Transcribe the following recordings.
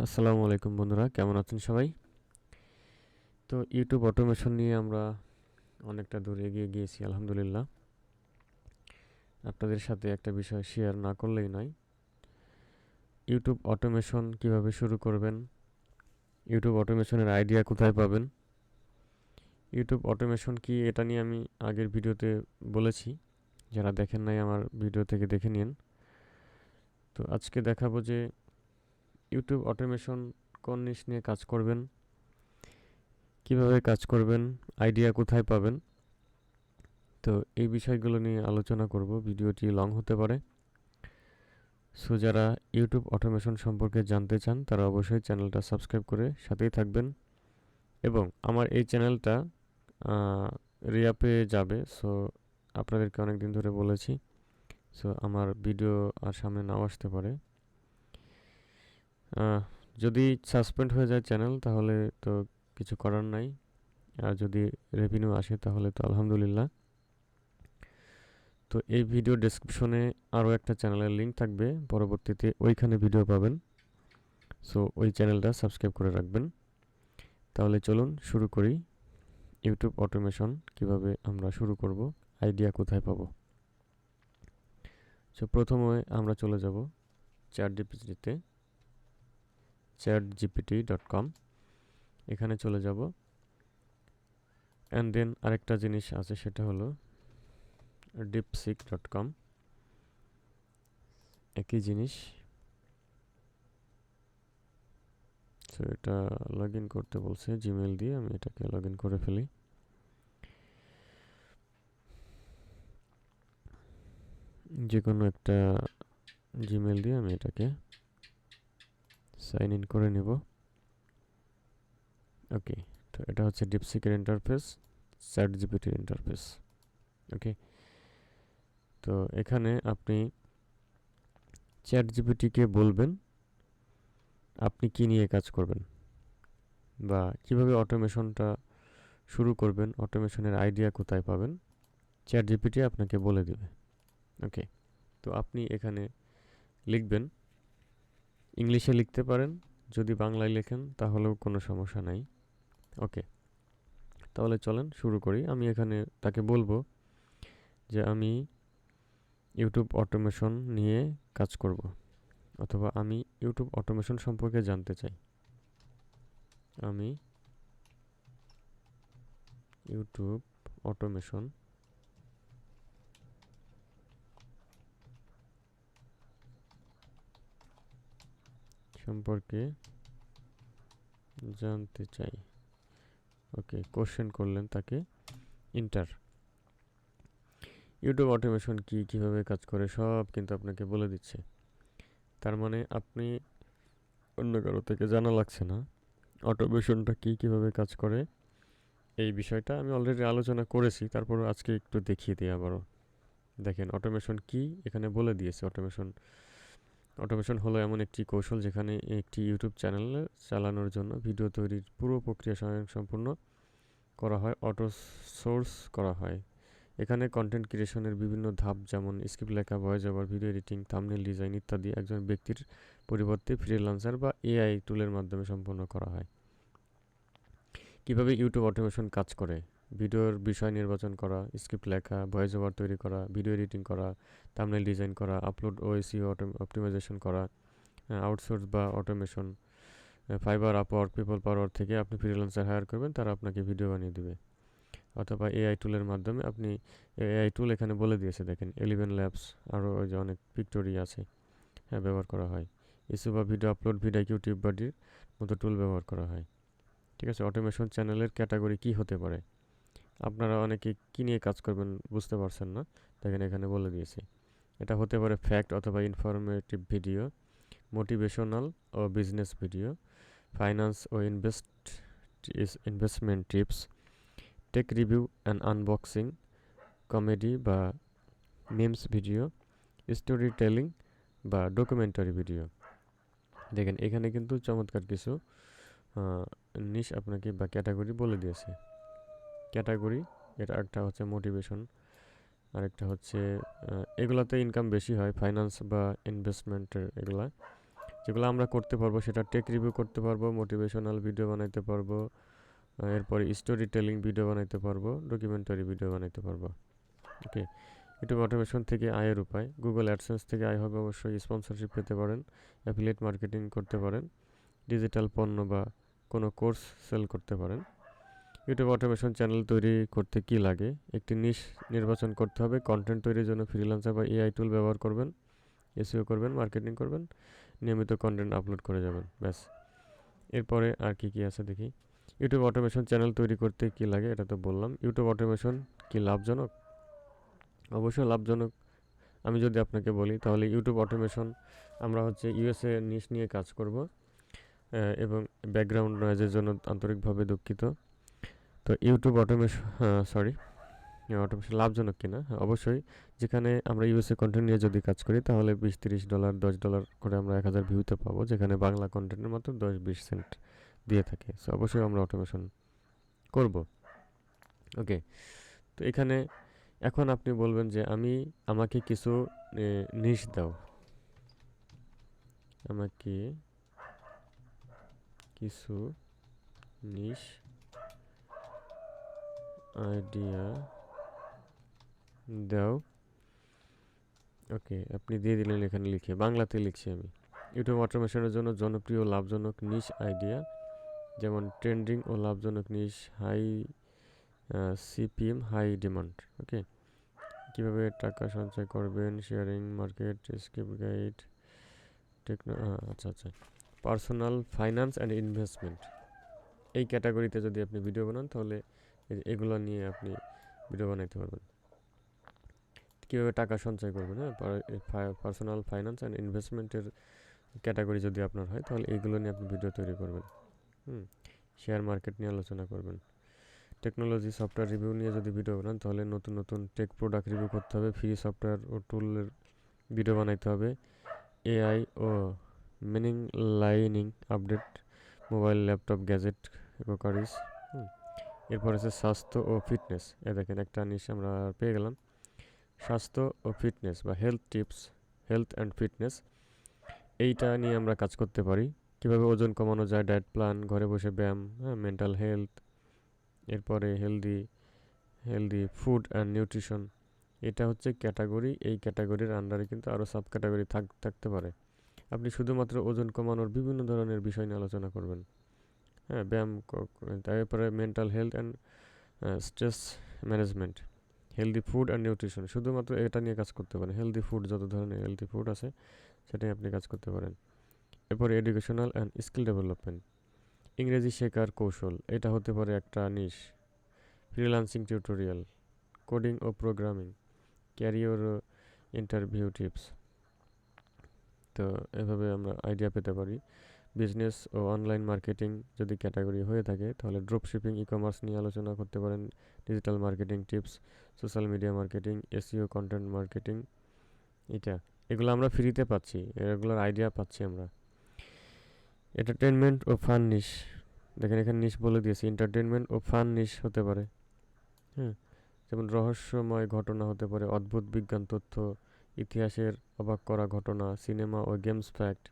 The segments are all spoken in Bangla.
আসসালামু আলাইকুম বন্ধুরা, কেমন আছেন সবাই? তো ইউটিউব অটোমেশন নিয়ে আমরা অনেকটা দূর এগিয়ে গিয়েছি, আলহামদুলিল্লাহ। আপনাদের সাথে একটা বিষয় শেয়ার না করলেই নয়। ইউটিউব অটোমেশন কীভাবে শুরু করবেন? ইউটিউব অটোমেশনের আইডিয়া কোথায় পাবেন? ইউটিউব অটোমেশন কি এটা নিয়ে আমি আগের ভিডিওতে বলেছি, যারা দেখেন নাই আমার ভিডিও থেকে দেখে নিন। তো আজকে দেখাবো যে ইউটিউব অটোমেশন কোন নিশ নিয়ে কাজ করবেন? কীভাবে কাজ করবেন? আইডিয়া কোথায় পাবেন? তো এই বিষয়গুলো নিয়ে আলোচনা করব। ভিডিওটি লং হতে পারে। সো যারা ইউটিউব অটোমেশন সম্পর্কে জানতে চান, তারা অবশ্যই চ্যানেলটা সাবস্ক্রাইব করে সাথেই থাকবেন। এবং আমার এই চ্যানেলটা রিয়াপে যাবে। সো আপনাদেরকে অনেক দিন ধরে বলেছি। সো আমার ভিডিও আর সামনে নাও আসতে পারে। যদি সাসপেন্ড হয়ে যায় চ্যানেল, তাহলে তো কিছু করার নাই। আর যদি রেভিনিউ আসে, তাহলে তো আলহামদুলিল্লাহ। তো এই ভিডিও ডেসক্রিপশনে আরও একটা চ্যানেলের লিঙ্ক থাকবে। পরবর্তীতে ওইখানে ভিডিও পাবেন। সো ওই চ্যানেলটা সাবস্ক্রাইব করে রাখবেন। তাহলে চলুন শুরু করি। ইউটিউব অটোমেশন কীভাবে আমরা শুরু করব আইডিয়া কোথায় পাবো? সো প্রথমে আমরা চলে যাব চার ডিপিজিতে চ্যাট জিপিটি ডট কম এখানে চলে যাব। অ্যান্ড দেন আরেকটা জিনিস আছে, সেটা হলো ডিপসিক ডট কম একই জিনিস। সো এটা লগ ইন করতে বলছে জিমেল দিয়ে, আমি এটাকে লগ ইন করে ফেলি। যে কোনো একটা জিমেল দিয়ে আমি এটাকে সাইন ইন করে নেব। ওকে তো এটা হচ্ছে ডিপসিকের ইন্টারফেস চ্যাট জিপিটির ইন্টারফেস ওকে তো এখানে আপনি চ্যাট জিপিটিকে বলবেন, আপনি কি নিয়ে কাজ করবেন? বা কীভাবে অটোমেশনটা শুরু করবেন অটোমেশনের আইডিয়া কোথায় পাবেন? চ্যাট জিপিটি আপনাকে বলে দেবে। ওকে তো আপনি এখানে লিখবেন ইংলিশে লিখতে পারেন। যদি বাংলায় লেখেন, তাহলেও কোনো সমস্যা নাই। ওকে, তাহলে চলেন শুরু করি। আমি এখানে তাকে বলব যে আমি ইউটিউব অটোমেশন নিয়ে কাজ করব, অথবা আমি ইউটিউব অটোমেশন সম্পর্কে জানতে চাই। আমি ইউটিউব অটোমেশন সম্পর্কে জানতে চাই। ওকে কোশ্চেন করলেন তাকে। ইন্টার ইউটিউব অটোমেশন কি, কীভাবে কাজ করে, সব কিন্তু আপনাকে বলে দিচ্ছে। তার মানে আপনি অন্য কারও থেকে জানা লাগছে না। অটোমেশনটা কি, কীভাবে কাজ করে, এই বিষয়টা আমি অলরেডি আলোচনা করেছি। তারপর আজকে একটু দেখিয়ে দিই আবারও। দেখেন অটোমেশন কি, এখানে বলে দিয়েছে। অটোমেশন অটোমেশন হলো এমন একটি কৌশল যেখানে একটি ইউটিউব চ্যানেল চালানোর জন্য ভিডিও তৈরির পুরো প্রক্রিয়া সম্পূর্ণ করা হয় অটো সোর্স করা হয়। এখানে কন্টেন্ট ক্রিয়েশনের বিভিন্ন ধাপ যেমন স্ক্রিপ্ট লেখা voice over video editing thumbnail design ইত্যাদি একজন ব্যক্তির পরিবর্তে ফ্রিল্যান্সার বা এআই টুলের মাধ্যমে সম্পন্ন করা হয়। কীভাবে ইউটিউব অটোমেশন কাজ করে? ভিডিওর বিষয় নির্বাচন করা, স্ক্রিপ্ট লেখা, ভয়েস ওভার তৈরি করা, ভিডিও এডিটিং করা থামনেল ডিজাইন করা আপলোড ও এসিও অপটিমাইজেশন করা আউটসোর্স বা automation Fiverr Upwork people power থেকে আপনি ফ্রিল্যান্সার হায়ার করবেন, তারা আপনাকে ভিডিও বানিয়ে দেবে। অথবা এআই টুলের মাধ্যমে আপনি এআই টুল এখানে বলে দিয়েছে, দেখেন এলিভেন ল্যাবস আরও ওই যে অনেক পিক্টোরি আছে হ্যাঁ ব্যবহার করা হয়। ইস্যু বা ভিডিও আপলোড ভিডিও ইউটিউব বাডির মতো টুল ব্যবহার করা হয়। ঠিক আছে অটোমেশন চ্যানেলের ক্যাটাগরি কি হতে পারে? আপনারা অনেকে কী নিয়ে কাজ করবেন বুঝতে পারছেন না। দেখেন এখানে বলে দিয়েছি। এটা হতে পারে ফ্যাক্ট অথবা ইনফরমেটিভ ভিডিও মোটিভেশনাল ও business video finance O invest investment tips tech review and unboxing comedy বা মিমস ভিডিও স্টোরি টেলিং বা ডকুমেন্টারি ভিডিও দেখেন এখানে কিন্তু চমৎকার কিছু নিশ আপনাকে বা ক্যাটাগরি বলে দিয়েছে। ক্যাটাগরি, এটা একটা হচ্ছে মোটিভেশন। আরেকটা হচ্ছে এগুলাতে ইনকাম বেশি হয় ফাইন্যান্স বা ইনভেস্টমেন্টের এগুলা। যেগুলো আমরা করতে পারব, সেটা টেক রিভিউ করতে পারব মোটিভেশনাল ভিডিও বানাইতে পারব এরপরে স্টোরি টেলিং ভিডিও বানাইতে পারব ডকুমেন্টারি ভিডিও বানাইতে পারব। ওকে? ইউটিউব অটোমেশন থেকে আয়ের উপায়। গুগল অ্যাডসেন্স থেকে আয় হবে অবশ্যই স্পন্সরশিপ পেতে পারেন অ্যাফিলিয়েট মার্কেটিং করতে পারেন ডিজিটাল পণ্য বা কোনো কোর্স সেল করতে পারেন। ইউটিউব অটোমেশন চ্যানেল তৈরি করতে কি লাগে? একটি নিশ নির্বাচন করতে হবে। কন্টেন্ট তৈরির জন্য ফ্রিল্যান্সার বা এআই টুল ব্যবহার করবেন এসিও করবেন মার্কেটিং করবেন, নিয়মিত কন্টেন্ট আপলোড করে যাবেন, ব্যাস। এরপরে আর কি কি আছে দেখি। ইউটিউব অটোমেশন চ্যানেল তৈরি করতে কি লাগে এটা তো বললাম। ইউটিউব অটোমেশন কি লাভজনক? অবশ্যই লাভজনক। আমি যদি আপনাকে বলি তাহলে ইউটিউব অটোমেশন আমরা হচ্ছে ইউএসএ নিশ নিয়ে কাজ করব এবং ব্যাকগ্রাউন্ড নয়েজের জন্য আন্তরিকভাবে দুঃখিত। তো ইউটিউব অটোমেশন সরি অটোমেশন লাভজনক কিনা? হ্যাঁ, অবশ্যই। যেখানে আমরা ইউএসএ কন্টেন্ট নিয়ে যদি কাজ করি তাহলে বিশ তিরিশ ডলার দশ ডলার করে আমরা এক হাজার ভিউতে পাবো যেখানে বাংলা কন্টেন্টের মাত্র দশ বিশ সেন্ট দিয়ে থাকে। সো অবশ্যই আমরা অটোমেশন করব। ওকে তো এখানে এখন আপনি বলবেন যে আমি আমাকে কিছু নিশ দাও। আমাকে কিছু নিশ আইডিয়া দাও। ওকে আপনি দিয়ে দিলেন এখানে লিখে। বাংলাতে লিখছি আমি। ইউটিউব অটোমেশনের জন্য জনপ্রিয় লাভজনক নিশ আইডিয়া যেমন ট্রেন্ডিং ও লাভজনক niche high CPM high demand okay কীভাবে টাকা সঞ্চয় করবেন? Sharing market skip guide techno আচ্ছা আচ্ছা। পার্সোনাল ফাইন্যান্স অ্যান্ড ইনভেস্টমেন্ট এই ক্যাটাগরিতে যদি আপনি ভিডিও বানান, তাহলে এগুলো নিয়ে আপনি ভিডিও বানাইতে পারবেন। কীভাবে টাকা সঞ্চয় করবেন হ্যাঁ? পার্সোনাল ফাইন্যান্স অ্যান্ড ইনভেস্টমেন্টের ক্যাটাগরি যদি আপনার হয়, তাহলে এইগুলো নিয়ে আপনি ভিডিও তৈরি করবেন। হুম? শেয়ার মার্কেট নিয়ে আলোচনা করবেন। টেকনোলজি সফটওয়্যার রিভিউ নিয়ে যদি ভিডিও বানান, তাহলে নতুন নতুন টেক প্রোডাক্ট রিভিউ করতে হবে। ফ্রি সফটওয়্যার ও টুলের ভিডিও বানাইতে হবে। এআই ও মিনিং লাইনিং আপডেট মোবাইল ল্যাপটপ গ্যাজেট কোকারিজ এরপর আছে স্বাস্থ্য ও ফিটনেস। এ দেখেন, একটা নিশ আমরা পেয়ে গেলাম। স্বাস্থ্য ও ফিটনেস বা health tips health and fitness এইটা নিয়ে আমরা কাজ করতে পারি। কীভাবে ওজন কমানো যায় ডায়েট প্ল্যান ঘরে বসে ব্যায়াম হ্যাঁ মেন্টাল হেলথ এরপরে healthy healthy food and nutrition এটা হচ্ছে ক্যাটাগরি এই ক্যাটাগরির আন্ডারে কিন্তু আরও সাব ক্যাটাগরি থাক, থাকতে পারে। আপনি শুধুমাত্র ওজন কমানোর বিভিন্ন ধরনের বিষয় নিয়ে আলোচনা করবেন। হ্যাঁ ব্যায়াম তারপরে mental health and stress management healthy food and nutrition শুধুমাত্র এটা নিয়ে কাজ করতে পারেন। হেলদি ফুড যত ধরনের হেলদি ফুড আছে, সেটাই আপনি কাজ করতে পারেন। এরপরে এডুকেশনাল অ্যান্ড স্কিল ডেভেলপমেন্ট ইংরেজি শেখার কৌশল, এটা হতে পারে একটা নিশ ফ্রিলান্সিং টিউটোরিয়াল কোডিং ও প্রোগ্রামিং ক্যারিয়ার ইন্টারভিউ টিপস তো এভাবে আমরা আইডিয়া পেতে পারি। বিজনেস ও অনলাইন মার্কেটিং যদি ক্যাটাগরি হয়ে থাকে, তাহলে ড্রপ শিপিং ই কমার্স নিয়ে আলোচনা করতে পারেন। Digital marketing tips, social media marketing SEO content marketing, এটা। এগুলো আমরা ফ্রিতে পাচ্ছি, এগুলোর আইডিয়া পাচ্ছি আমরা। এন্টারটেনমেন্ট ও ফান নিশ। দেখেন এখানে নিশ বলে দিয়েছি এন্টারটেনমেন্ট ও ফান নিশ হতে পারে। হ্যাঁ যেমন রহস্যময় ঘটনা হতে পারে, অদ্ভুত বিজ্ঞান তথ্য, ইতিহাসের অবাক করা ঘটনা, সিনেমা ও গেমস ফ্যাক্ট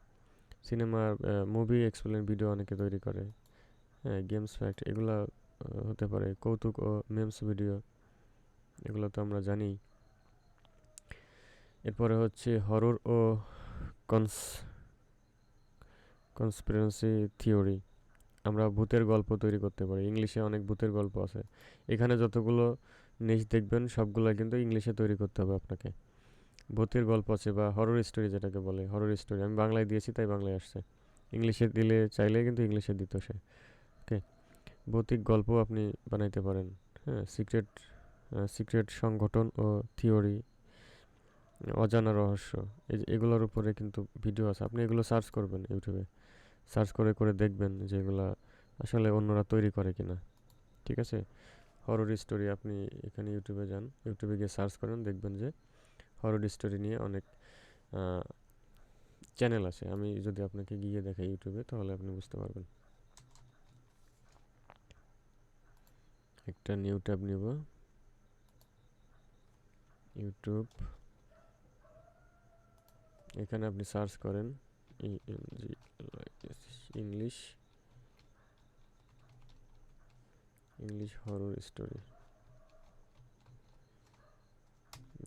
সিনেমার মুভি এক্সপ্লেন ভিডিও অনেকে তৈরি করে। হ্যাঁ গেমস ফ্যাক্ট এগুলো হতে পারে। কৌতুক ও মেমস ভিডিও এগুলো তো আমরা জানি। এরপরে হচ্ছে হরর ও কনস কনসপিরেন্সি থিওরি আমরা ভূতের গল্প তৈরি করতে পারি। ইংলিশে অনেক ভূতের গল্প আছে। এখানে যতগুলো নিশ দেখবেন, সবগুলো কিন্তু ইংলিশে তৈরি করতে হবে আপনাকে। ভূতের গল্প আছে বা হরর স্টোরি যেটাকে বলে হরর স্টোরি আমি বাংলায় দিয়েছি, তাই বাংলায় আসছে। ইংলিশে দিলে চাইলে কিন্তু ইংলিশে দিত সে। ওকে ভৌতিক গল্প আপনি বানাইতে পারেন। হ্যাঁ সিক্রেট সিক্রেট সংগঠন ও থিওরি অজানা রহস্য এগুলোর উপরে কিন্তু ভিডিও আছে। আপনি এগুলো সার্চ করবেন ইউটিউবে। সার্চ করে করে দেখবেন যে এগুলো আসলে অন্যরা তৈরি করে কিনা। ঠিক আছে? হরর স্টোরি আপনি এখানে ইউটিউবে যান। ইউটিউবে গিয়ে সার্চ করেন, দেখবেন যে হরর স্টোরি নিয়ে অনেক চ্যানেল আছে। আমি যদি আপনাকে গিয়ে দেখাই ইউটিউবে তাহলে আপনি বুঝতে পারবেন। একটা নিউ ট্যাব নিব। ইউটিউব এখানে আপনি সার্চ করেন ইংলিশ ইংলিশ হরর স্টোরি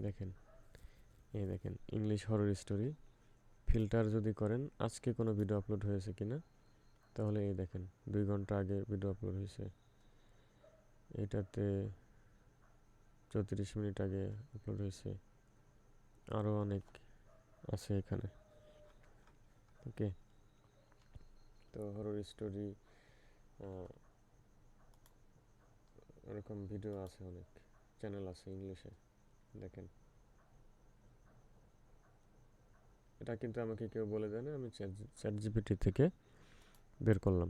দেখেন। এই দেখেন ইংলিশ হরর স্টোরি ফিল্টার যদি করেন, আজকে কোনো ভিডিও আপলোড হয়েছে কিনা, তাহলে এই দেখেন, দুই ঘণ্টা আগে ভিডিও আপলোড হয়েছে। এটাতে চৌত্রিশ মিনিট আগে আপলোড হয়েছে। আরও অনেক আছে এখানে। ওকে। তো হরর স্টোরি এরকম ভিডিও আছে অনেক। চ্যানেল আছে ইংলিশে দেখেন। এটা কিন্তু আমাকে কেউ বলে দেয় না, আমি চ্যাট জিপিটি থেকে বের করলাম।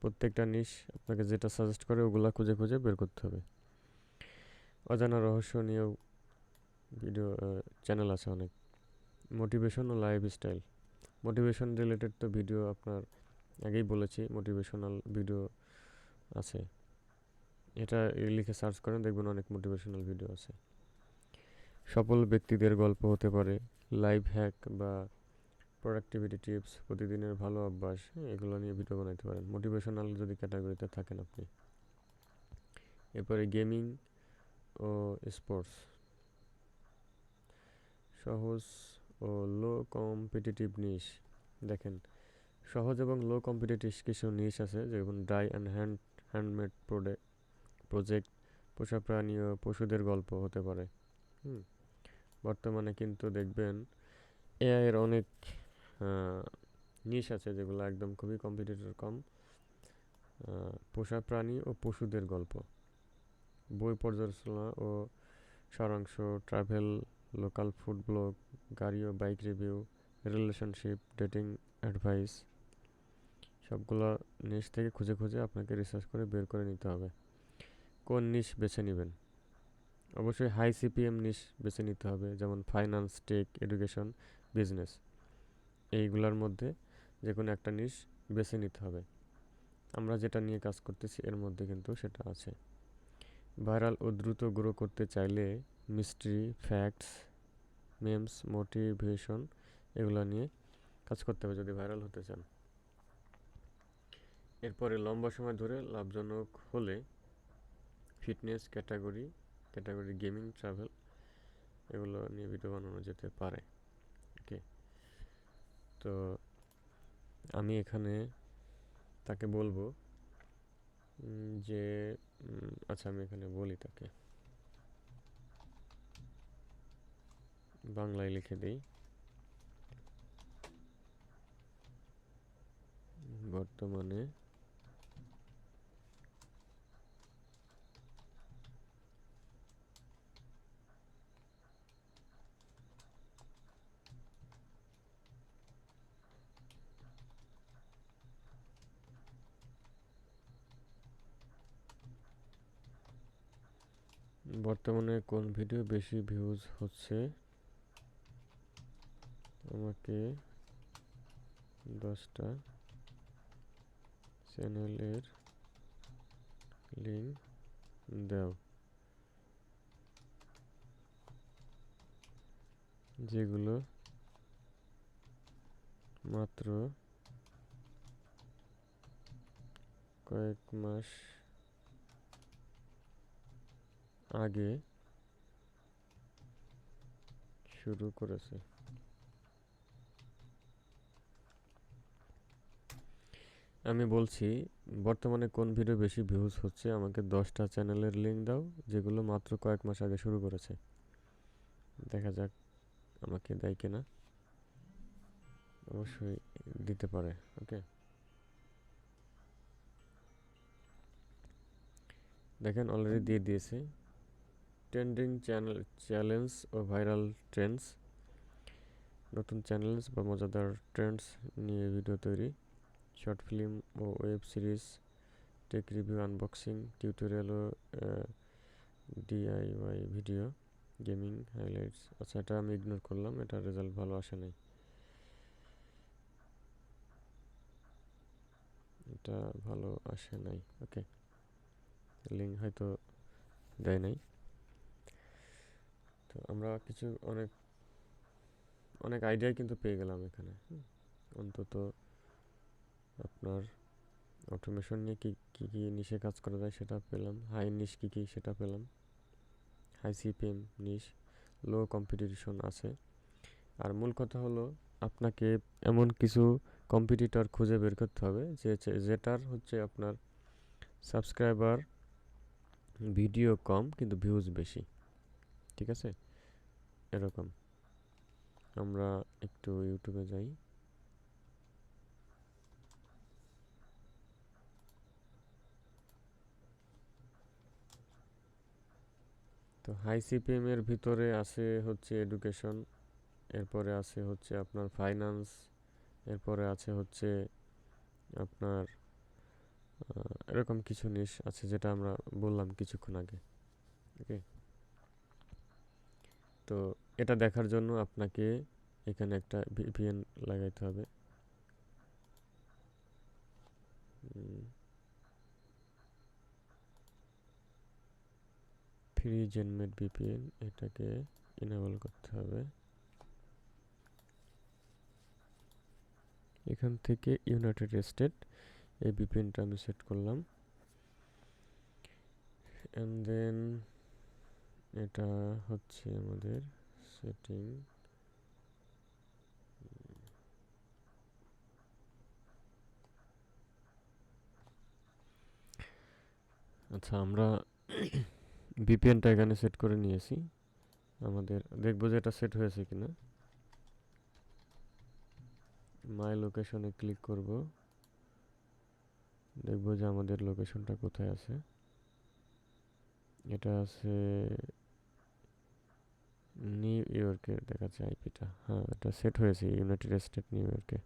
প্রত্যেকটা নিশ আপনাকে যেটা সাজেস্ট করে ওগুলা খুঁজে খুঁজে বের করতে হবে। অজানা রহস্য নিয়েও ভিডিও চ্যানেল আছে অনেক। মোটিভেশন ও লাইফ স্টাইল মোটিভেশন রিলেটেড তো ভিডিও আপনার আগেই বলেছি মোটিভেশনাল ভিডিও আছে। এটা লিখে সার্চ করেন, দেখবেন অনেক মোটিভেশনাল ভিডিও আছে। সফল ব্যক্তিদের গল্প হতে পারে। লাইফ হ্যাক বা প্রোডাক্টিভিটি টিপস প্রতিদিনের ভালো অভ্যাস হ্যাঁ, এগুলো নিয়ে ভিডিও বানাইতে পারেন। মোটিভেশনাল যদি ক্যাটাগরিতে থাকেন আপনি। এরপরে গেমিং ও স্পোর্টস। সহজ ও লো কম্পিটিটিভ নিশ। দেখেন সহজ এবং লো কম্পিটিটিভ কিছু নিশ আছে যেমন dry and hand handmade product project পোষা প্রাণী ও পশুদের গল্প হতে পারে। হুম। বর্তমানে কিন্তু দেখবেন এআই এর অনেক নিশ আছে যেগুলো একদম খুবই কম্পিটিটর কম। পোষা প্রাণী ও পশুদের গল্প। বই পর্যালোচনা ও সারাংশ ট্রাভেল লোকাল ফুড ব্লগ গাড়ি ও bike review relationship dating advice সবগুলো নিশ থেকে খুঁজে খুঁজে আপনাকে রিসার্চ করে বের করে নিতে হবে। কোন নিশ বেছে নেবেন? অবশ্যই হাই সিপিএম নিশ বেছে নিতে হবে। যেমন ফাইন্যান্স টেক এডুকেশন বিজনেস এইগুলোর মধ্যে যে কোনো একটা নিশ বেছে নিতে হবে। আমরা যেটা নিয়ে কাজ করতেছি, এর মধ্যে কিন্তু সেটা আছে। ভাইরাল ও দ্রুত গ্রো করতে চাইলে মিস্ট্রি ফ্যাক্টস মেমস মোটিভেশন এগুলো নিয়ে কাজ করতে হবে যদি ভাইরাল হতে চান। এরপরে লম্বা সময় ধরে লাভজনক হলে fitness category category gaming, travel এগুলো নিয়ে ভিডিও বানানো যেতে পারে ওকে তো আমি এখানে তাকে বলব যে আচ্ছা আমি এখানে বলি তাকে। বাংলায় লিখে দিই। বর্তমানে বর্তমানে কোন ভিডিও বেশি ভিউজ হচ্ছে? আমাকে দশটা চ্যানেলের লিঙ্ক দাও। যেগুলো মাত্র কয়েক মাস আগে শুরু করেছে। আমি বলছি, বর্তমানে কোন ভিডিও বেশি ভিউজ হচ্ছে আমাকে দশটা চ্যানেলের লিঙ্ক দাও, যেগুলো মাত্র কয়েক মাস আগে শুরু করেছে। দেখা যাক আমাকে দেয় কিনা। অবশ্যই দিতে পারে ওকে দেখেন অলরেডি দিয়ে দিয়েছে। ট্রেন্ডিং চ্যানেল চ্যালেঞ্জ ও ভাইরাল ট্রেন্ডস নতুন চ্যানেলস বা মজাদার ট্রেন্ডস নিয়ে ভিডিও তৈরি। শর্ট ফিল্ম ও web series tech review unboxing tutorial ও ডিআইওয়াই ভিডিও গেমিং হাইলাইটস আচ্ছা এটা আমি ইগনোর করলাম, এটা রেজাল্ট ভালো আসে নাই। এটা ভালো আসে নাই ওকে লিঙ্ক হয়তো দেয় নাই। তো আমরা কিছু অনেক অনেক আইডিয়া কিন্তু পেয়ে গেলাম এখানে। অন্তত আপনার অটোমেশন নিয়ে কী কী কী নিশে কাজ করা যায় সেটা পেলাম। হাই নিশ কী কী সেটা পেলাম। High CPM niche low competition আছে। আর মূল কথা হলো আপনাকে এমন কিছু কম্পিটিটর খুঁজে বের করতে হবে যে যেটার হচ্ছে আপনার সাবস্ক্রাইবার ভিডিও কম কিন্তু ভিউজ বেশি। ঠিক আছে? এরকম। আমরা একটু ইউটিউবে যাই। তো হাই সিপিএম এর ভিতরে আছে হচ্ছে এডুকেশন এরপরে আছে হচ্ছে আপনার ফাইন্যান্স এরপরে আছে হচ্ছে আপনার এরকম কিছু নিশ আছে যেটা আমরা বললাম কিছুক্ষণ আগে। ওকে তো এটা দেখার জন্য আপনাকে এখানে একটা ভিপিএন লাগাইতে হবে। ফ্রি জেনমেট ভিপিএন এটাকে ইনেবল করতে হবে। এখান থেকে ইউনাইটেড স্টেট এই ভিপিএনটা আমি সেট করলাম। অ্যান্ড দেন এটা হচ্ছে আমাদের সেটিং আচ্ছা আমরা ভিপিএনটা এখানে সেট করে নিয়েছি। আমাদের, দেখব যে এটা সেট হয়েছে কিনা। মাই লোকেশনে ক্লিক করব। দেখব যে আমাদের লোকেশনটা কোথায় আছে। এটা আছে নিউ ইয়র্কের দেখাচ্ছে আইপিটা হ্যাঁ এটা সেট হয়েছে ইউনাইটেড স্টেট নিউ ইয়র্কে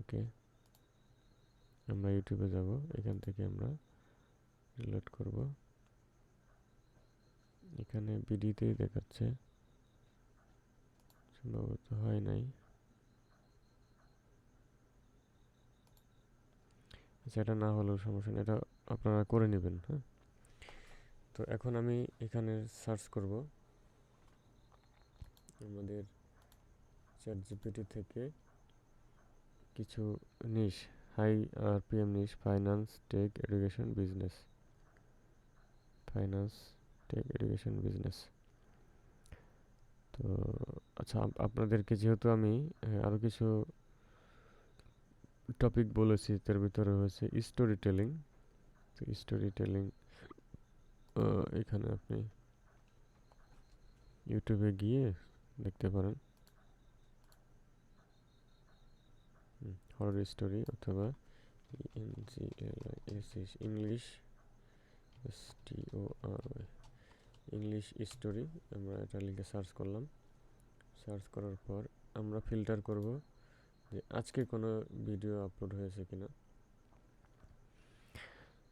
ওকে আমরা ইউটিউবে যাব, এখান থেকে আমরা রিলোড করব। এখানে বিডিতেই দেখাচ্ছে। সম্ভবত হয় নাই। আচ্ছা এটা না হলেও সমস্যা নেই, এটা আপনারা করে নেবেন হ্যাঁ। তো এখন আমি এখানে সার্চ করব। আমাদের চ্যাট জিপিটি থেকে কিছু niche high R PM niche finance tech education business finance tech education business তো আচ্ছা আপনাদেরকে যেহেতু আমি আরও কিছু টপিক বলেছি, তার ভিতরে হয়েছে স্টোরি টেলিং তো স্টোরি টেলিং এখানে আপনি ইউটিউবে গিয়ে দেখতে পারেন। হরর স্টোরি অথবা English S T O R Y English story আমরা এটা লিখে সার্চ করলাম। সার্চ করার পর আমরা ফিল্টার করব যে আজকে কোনো ভিডিও আপলোড হয়েছে কিনা।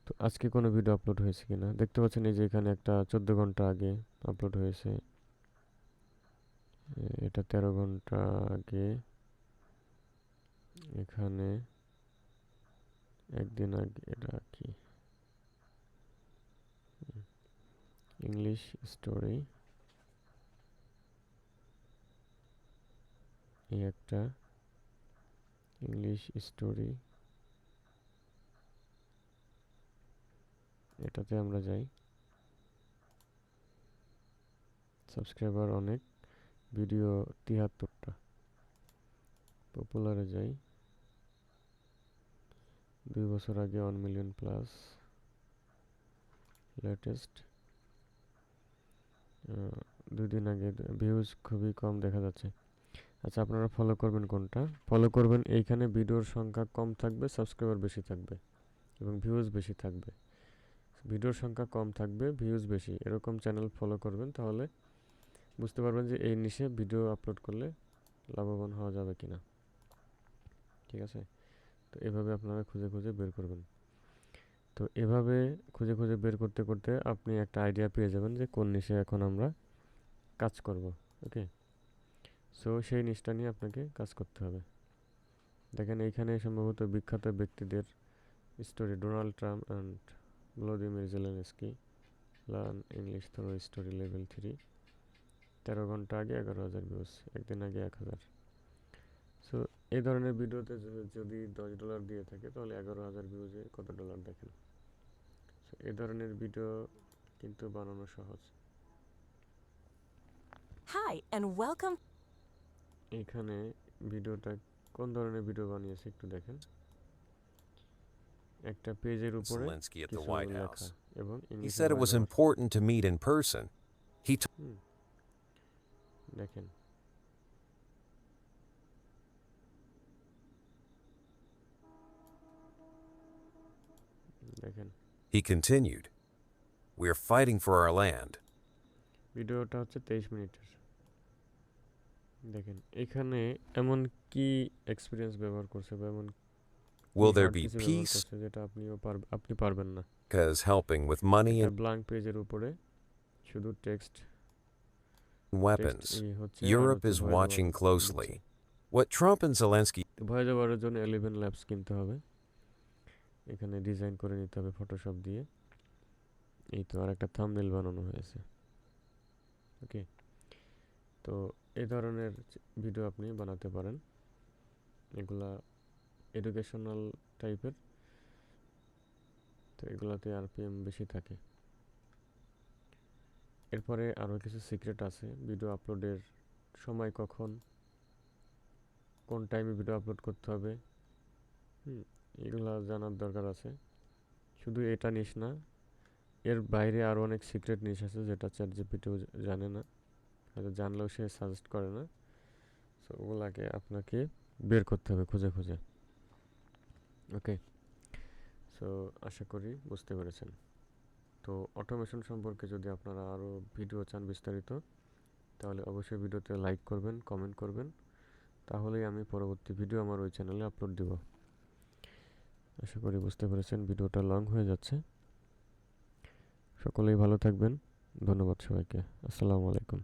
তো আজকে কোনো ভিডিও আপলোড হয়েছে কিনা। দেখতে পাচ্ছেন এই যে এখানে একটা চোদ্দ ঘণ্টা আগে আপলোড হয়েছে। এটা তেরো ঘণ্টা আগে এখানে একদিন আগে, এটা কি? ইংলিশ স্টোরি এই একটা ইংলিশ স্টোরি এটাতে আমরা যাই। সাবস্ক্রাইবার অনেক। ভিডিও তিয়াত্তরটা। পপুলারে যাই। দুই বছর আগে ওয়ান মিলিয়ন প্লাস লেটেস্ট দুই দিন আগে ভিউজ খুবই কম দেখা যাচ্ছে। আচ্ছা আপনারা ফলো করবেন কোনটা? ফলো করবেন এইখানে ভিডিওর সংখ্যা কম থাকবে সাবস্ক্রাইবার বেশি থাকবে এবং ভিউজ বেশি থাকবে। ভিডিওর সংখ্যা কম থাকবে ভিউজ বেশি। এরকম চ্যানেল ফলো করবেন তাহলে বুঝতে পারবেন যে এই নিশে ভিডিও আপলোড করলে লাভবান হওয়া যাবে কি না ঠিক আছে? তো এভাবে আপনারা খুঁজে খুঁজে বের করবেন। তো এভাবে খুঁজে খুঁজে বের করতে করতে আপনি একটা আইডিয়া পেয়ে যাবেন যে কোন নিশে এখন আমরা কাজ করব ওকে সো সেই নিশটা নিয়ে আপনাকে কাজ করতে হবে। দেখেন এইখানে সম্ভবত বিখ্যাত ব্যক্তিদের story Donald Trump and Vladimir Zelensky learn English through story level three তেরো ঘণ্টা আগে এগারো হাজার ভিউজ একদিন আগে এক হাজার সো এই ধরনের ভিডিওতে যদি দশ ডলার দিয়ে থাকে তাহলে এগারো হাজার ভিউজে কত ডলার দেখেন সো এই ধরনের ভিডিও কিন্তু বানানো সহজ Hi, and welcome. এখানে ভিডিওটা কোন ধরনের ভিডিও বানিয়েছে একটু দেখেন একটা পেজের উপরে Zelensky at the White House. এবং He said it was important to meet in person. He। দেখেন দেখেন he continued, "We're fighting for our land. ভিডিওটা হচ্ছে তেইশ মিনিটের দেখেন এখানে এমন কি এক্সপিরিয়েন্স ব্যবহার করছে বা এমন কি Will there hard be কিছু ব্যবহার peace? করছে যেটা আপনিও পারব- আপনি পারবেন না Because helping with money and blank পেজের উপরে শুধু text weapons. Europe is watching closely. What Trump and Zelensky তো ভয় জন্য এলেভেন ল্যাবস কিনতে হবে। এখানে ডিজাইন করে নিতে হবে ফটোশপ দিয়ে। এই তো আর একটা থাম্বনেল বানানো হয়েছে। ওকে তো এই ধরনের ভিডিও আপনি বানাতে পারেন। এগুলা এডুকেশনাল টাইপের তো এগুলাতে আরপিএম বেশি থাকে। এরপরে আরও কিছু সিক্রেট আছে, ভিডিও আপলোডের সময় কখন, কোন টাইমে ভিডিও আপলোড করতে হবে, হুম, এগুলো জানার দরকার আছে। শুধু এটা নিস না, এর বাইরে আরও অনেক সিক্রেট নিস আছে যেটা চ্যাট জিপিটিও জানে না, হয়তো জানলেও সে সাজেস্ট করে না। সো ওগুলাকে আপনাকে বের করতে হবে খুঁজে খুঁজে। ওকে সো আশা করি বুঝতে পেরেছেন। তো অটোমেশন সম্পর্কে যদি আপনারা আরও ভিডিও চান বিস্তারিত, তাহলে অবশ্যই ভিডিওতে লাইক করবেন কমেন্ট করবেন। তাহলেই আমি পরবর্তী ভিডিও আমার ওই চ্যানেলে আপলোড দিব। আশা করি বুঝতে পেরেছেন ভিডিওটা লং হয়ে যাচ্ছে। সকলেই ভালো থাকবেন। ধন্যবাদ সবাইকে। আসসালামু আলাইকুম।